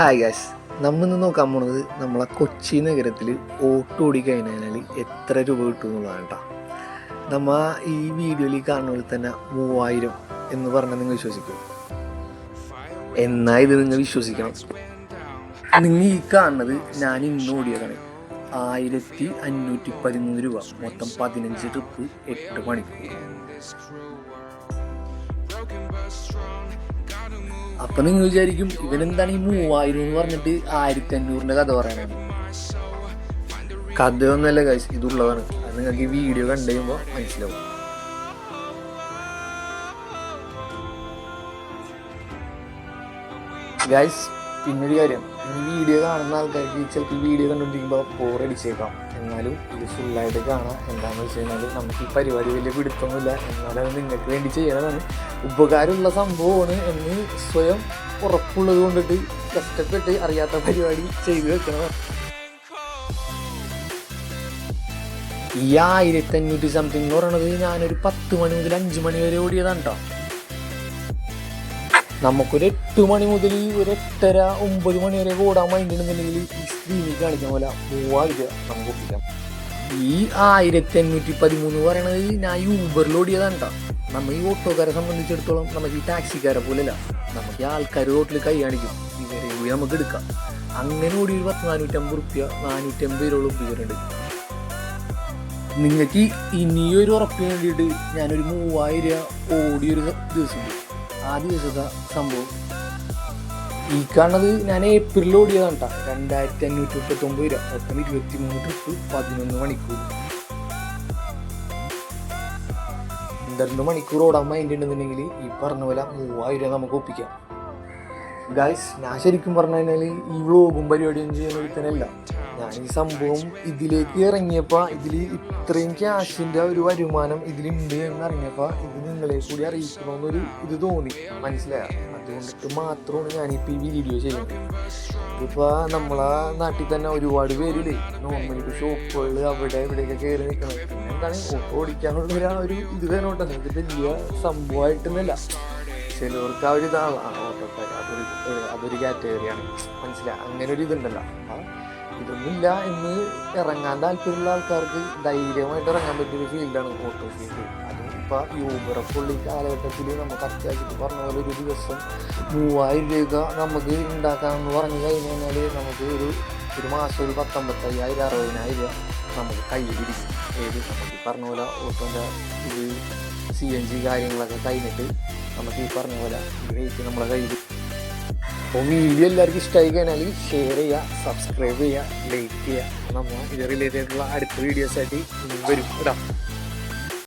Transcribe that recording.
Hi Gauss നമ്മൾ ഇന്ന് നോക്കാൻ പോണത് നമ്മളെ കൊച്ചി നഗരത്തിൽ ഓട്ടോ ഓടി കഴിഞ്ഞാൽ എത്ര രൂപ കിട്ടും എന്നുള്ളതാണ് കേട്ടോ നമ്മൾ ഈ വീഡിയോയിൽ കാണുന്ന പോലെ തന്നെ മൂവായിരം എന്ന് പറഞ്ഞാൽ നിങ്ങൾ വിശ്വസിക്കും. എന്നാ ഇത് നിങ്ങൾ വിശ്വസിക്കണം? നിങ്ങൾ ഈ കാണുന്നത് ഞാൻ ഇന്ന് ഓടിയതാണ്. ആയിരത്തി അഞ്ഞൂറ്റി പതിമൂന്ന് രൂപ. മൊത്തം പതിനഞ്ച് ട്രിപ്പ് എട്ട് മണിക്കൂർ. അപ്പൊ നിങ്ങൾ വിചാരിക്കും ഇവനെന്താണ് ഈ മൂവായിരം എന്ന് പറഞ്ഞിട്ട് ആയിരത്തി അഞ്ഞൂറിന്റെ കഥ പറയാനാണ് കഥയൊന്നുമല്ല കൈസ് ഇതുള്ളതാണ്. അത് നിങ്ങൾക്ക് ഈ വീഡിയോ കണ്ടു കഴിയുമ്പോൾ മനസ്സിലാവും. ഗൈസ് പിന്നൊരു കാര്യം ഈ വീഡിയോ കാണുന്ന ആൾക്കാർക്ക് ചിലപ്പോൾ ഈ വീഡിയോ കണ്ടുകൊണ്ടിരിക്കുമ്പോൾ ബോറടിച്ചേക്കാം എന്നാലും ഇത് ഫുള്ളായിട്ട് കാണാം. എന്താണെന്ന് വെച്ച് കഴിഞ്ഞാൽ നമുക്ക് ഈ പരിപാടി വലിയ പിടുത്തൊന്നുമില്ല എന്നാലും നിങ്ങൾക്ക് വേണ്ടി ചെയ്യണതാണ്. ഉപകാരമുള്ള സംഭവമാണ് എന്ന് സ്വയം ഉറപ്പുള്ളത് കൊണ്ടിട്ട് കഷ്ടപ്പെട്ട് അറിയാത്ത പരിപാടി ചെയ്തു വെക്കണം. ഈ ആയിരത്തി അഞ്ഞൂറ്റി സംതിങ് എന്ന് പറയണത് ഞാനൊരു പത്ത് മണി മുതൽ അഞ്ച് മണി വരെ ഓടിയതാണ് കേട്ടോ നമുക്കൊരു എട്ട് മണി മുതൽ ഒരു എട്ടര ഒമ്പത് മണി വരെ ഓടാൻ വേണ്ടിയിട്ടുണ്ടെന്നുണ്ടെങ്കിൽ ഈ സ്ക്രീനിൽ കാണിക്കാൻ പോലെ മൂവായിരം നമുക്ക് ഒപ്പിക്കാം. ഈ ആയിരത്തി അഞ്ഞൂറ്റി പതിമൂന്ന് പറയണത് ഞാൻ യൂബറിൽ ഓടിയതാണ് കേട്ടോ നമ്മൾ ഈ ഓട്ടോക്കാരെ സംബന്ധിച്ചിടത്തോളം നമുക്ക് ഈ ടാക്സിക്കാരെ പോലെയല്ല. നമുക്ക് ഈ ആൾക്കാർ റോട്ടിൽ കൈ കാണിക്കും. ഇവരെ പോയി നമുക്ക് എടുക്കാം. അങ്ങനെ ഓടി ഒരു പത്ത് നാനൂറ്റമ്പത് റുപ്യ നാനൂറ്റമ്പത് രൂപ ഉപയോഗിക്കുന്നുണ്ട് നിങ്ങൾക്ക് ഇനിയൊരു ഉറപ്പിന് വേണ്ടിയിട്ട് ഞാനൊരു മൂവായിരം രൂപ ദിവസം ദിവസമുണ്ട് ആ ചെയ്ത സംഭവം. ഈ കാണുന്നത് ഞാൻ ഏപ്രിലിൽ ഓടിയതാണ് കേട്ടോ രണ്ടായിരത്തി അഞ്ഞൂറ്റി മുപ്പത്തൊമ്പത് രൂപ മൊത്തം ഇരുപത്തി മൂന്ന് ട്രിപ്പ് പതിനൊന്ന് മണിക്കൂർ. പന്ത്രണ്ട് മണിക്കൂർ ഓടാൻ മൈൻഡ് ഉണ്ടെന്നുണ്ടെങ്കിൽ ഈ പറഞ്ഞ പോലെ മൂവായിരം രൂപ നമുക്ക് ഒപ്പിക്കാം. ഗായ്സ് ഞാൻ ശരിക്കും പറഞ്ഞു കഴിഞ്ഞാൽ ഈ വ്ളോഗും പരിപാടിയും ചെയ്യുന്ന ഒരുത്തനല്ല. ഞാൻ ഈ സംഭവം ഇതിലേക്ക് ഇറങ്ങിയപ്പോൾ ഇതിൽ ഇത്രയും ക്യാഷിന്റെ ഒരു വരുമാനം ഇതിലുണ്ട് എന്ന് അറിഞ്ഞപ്പോൾ ഇത് നിങ്ങളെ കൂടി അറിയിക്കണമെന്നൊരു ഇത് തോന്നി. മനസ്സിലായ? അതുകൊണ്ടിട്ട് മാത്രമാണ് ഞാനിപ്പോൾ ഈ വീഡിയോ ചെയ്യുന്നത്. ഇപ്പോൾ നമ്മളെ നാട്ടിൽ തന്നെ ഒരുപാട് പേരില്ലേ നോർമലി ഷോപ്പുകളിൽ അവിടെ ഇവിടെയൊക്കെ കയറി നിൽക്കണം പിന്നെ എന്താണ് ഓട്ടോ ഓടിക്കാനുള്ള ഒരു- ഇത് വേണോട്ടെ ഇത് വലിയ സംഭവമായിട്ടൊന്നുമല്ല. ചിലവർക്ക് ആ ഒരു ഇതാണ് ഓട്ടോക്കാർ അതൊരു അതൊരു കാറ്റഗറിയാണ് മനസ്സിലായി? അങ്ങനെ ഒരു ഇതുണ്ടല്ലോ. ഇതൊന്നുമില്ല. എന്ന് ഇറങ്ങാൻ താല്പര്യമുള്ള ആൾക്കാർക്ക് ധൈര്യമായിട്ട് ഇറങ്ങാൻ പറ്റിയൊരു ഫീൽഡാണ് ഓട്ടോ ഫീൽഡ് അതും ഇപ്പോൾ യൂബറൊക്കെ ഉള്ള ഈ കാലഘട്ടത്തിൽ നമുക്ക് അത്യാവശ്യം പറഞ്ഞ പോലെ ഒരു ദിവസം മൂവായിരം രൂപ നമുക്ക് ഉണ്ടാക്കാമെന്ന് പറഞ്ഞു കഴിഞ്ഞാൽ നമുക്ക് ഒരു ഒരു മാസം ഒരു പത്തൊമ്പത്തയ്യായിരം അറുപതിനായിരം രൂപ നമുക്ക് കയ്യിലിരിക്കും ഏത് നമുക്ക് ഈ പറഞ്ഞ പോലെ ഓട്ടോന്റെ ഇത് സി എൻ ജി കാര്യങ്ങളൊക്കെ കഴിഞ്ഞിട്ട് നമുക്ക് ഈ പറഞ്ഞ പോലെ വെയിറ്റ് നമ്മളെ കയ്യിൽ അപ്പോൾ വീഡിയോ എല്ലാവർക്കും ഇഷ്ടമായി കഴിഞ്ഞാൽ ഷെയർ ചെയ്യുക സബ്സ്ക്രൈബ് ചെയ്യുക ലൈക്ക് ചെയ്യുക. നമ്മൾ ഇത് റിലേറ്റഡ് ആയിട്ടുള്ള അടുത്ത വീഡിയോസായിട്ട് വരും. കേട്ടോ.